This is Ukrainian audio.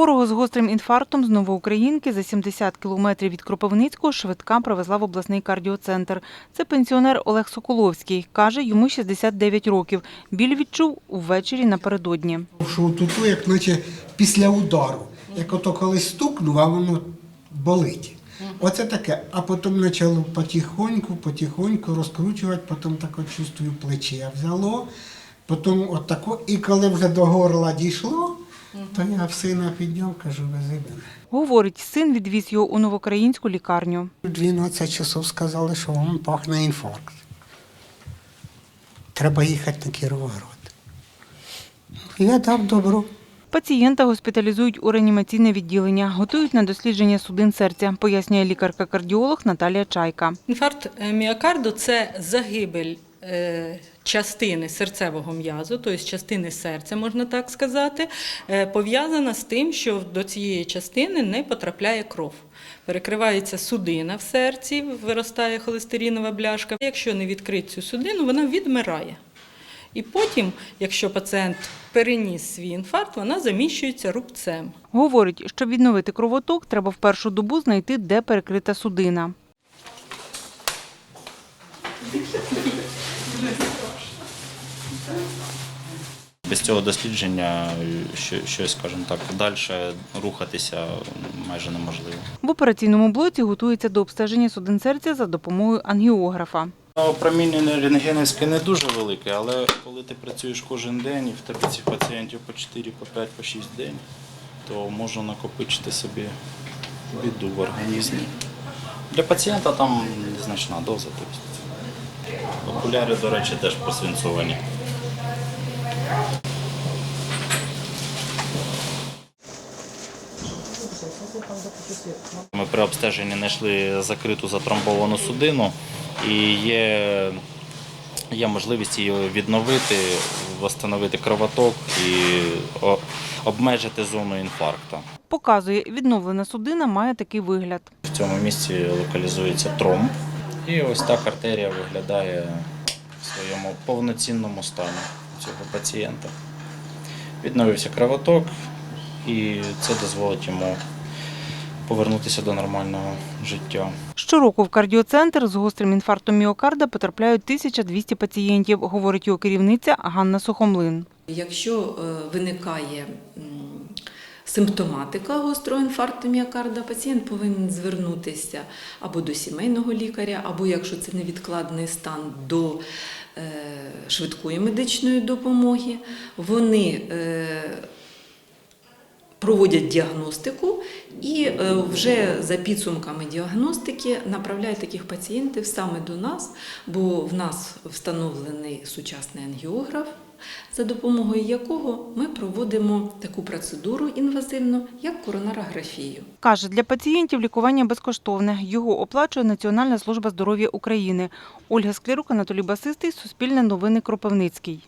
Хворого з гострим інфарктом з Новоукраїнки за 70 кілометрів від Кропивницького швидка привезла в обласний кардіоцентр. Це пенсіонер Олег Соколовський. Каже, йому 69 років. Біль відчув увечері напередодні. Тут, як наче після удару. Як ото колись стукнув, а воно болить. Оце таке. А потім почало потихоньку, потихоньку розкручувати, потім так чувствую плече взяло, потім от тако, і коли вже до горла дійшло, то я в сина підняв, кажу, вези мене. Говорить, син відвіз його у новоукраїнську лікарню. 12 часов сказали, що вам пахне інфаркт. Треба їхати на Кіровоград. Я дав добро. Пацієнта госпіталізують у реанімаційне відділення, готують на дослідження судин серця, пояснює лікарка-кардіолог Наталія Чайка. Інфаркт е, міокарду це загибель е, частини серцевого м'язу, тобто частини серця, можна так сказати, е, пов'язана з тим, що до цієї частини не потрапляє кров. Перекривається судина в серці, виростає холестеринова бляшка. Якщо не відкрити цю судину, вона відмирає. І потім, якщо пацієнт переніс свій інфаркт, вона заміщується рубцем. Говорить, щоб відновити кровоток, треба в першу добу знайти, де перекрита судина. Без цього дослідження щось, скажімо так, далі рухатися майже неможливо. В операційному блоці готується до обстеження судин серця за допомогою ангіографа. Опромінення рентгенівське не дуже велике, але коли ти працюєш кожен день і в тебе цих пацієнтів по 4, по 5, по 6 день, то можна накопичити собі біду в організмі. Для пацієнта там незначна доза. Тобто. Окуляри, до речі, теж просвинцовані. Ми при обстеженні знайшли закриту затромбовану судину і є, є можливість її відновити, встановити кровоток і обмежити зону інфаркту. Показує, відновлена судина має такий вигляд. В цьому місці локалізується тромб. І ось так артерія виглядає в своєму повноцінному стані цього пацієнта. Відновився кровоток, і це дозволить йому повернутися до нормального життя. Щороку в кардіоцентр з гострим інфарктом міокарда потрапляють 1200 пацієнтів, говорить його керівниця Ганна Сухомлин. Якщо е, виникає симптоматика гострого інфаркту міокарда, пацієнт повинен звернутися або до сімейного лікаря, або якщо це невідкладний стан, до е, швидкої медичної допомоги. Вони е, проводять діагностику і е, вже за підсумками діагностики направляють таких пацієнтів саме до нас, бо в нас встановлений сучасний ангіограф, за допомогою якого ми проводимо таку процедуру інвазивну, як коронарографію. Каже, для пацієнтів лікування безкоштовне. Його оплачує Національна служба здоров'я України. Ольга Склярук, Анатолій Басистий, Суспільне новини Кропивницький.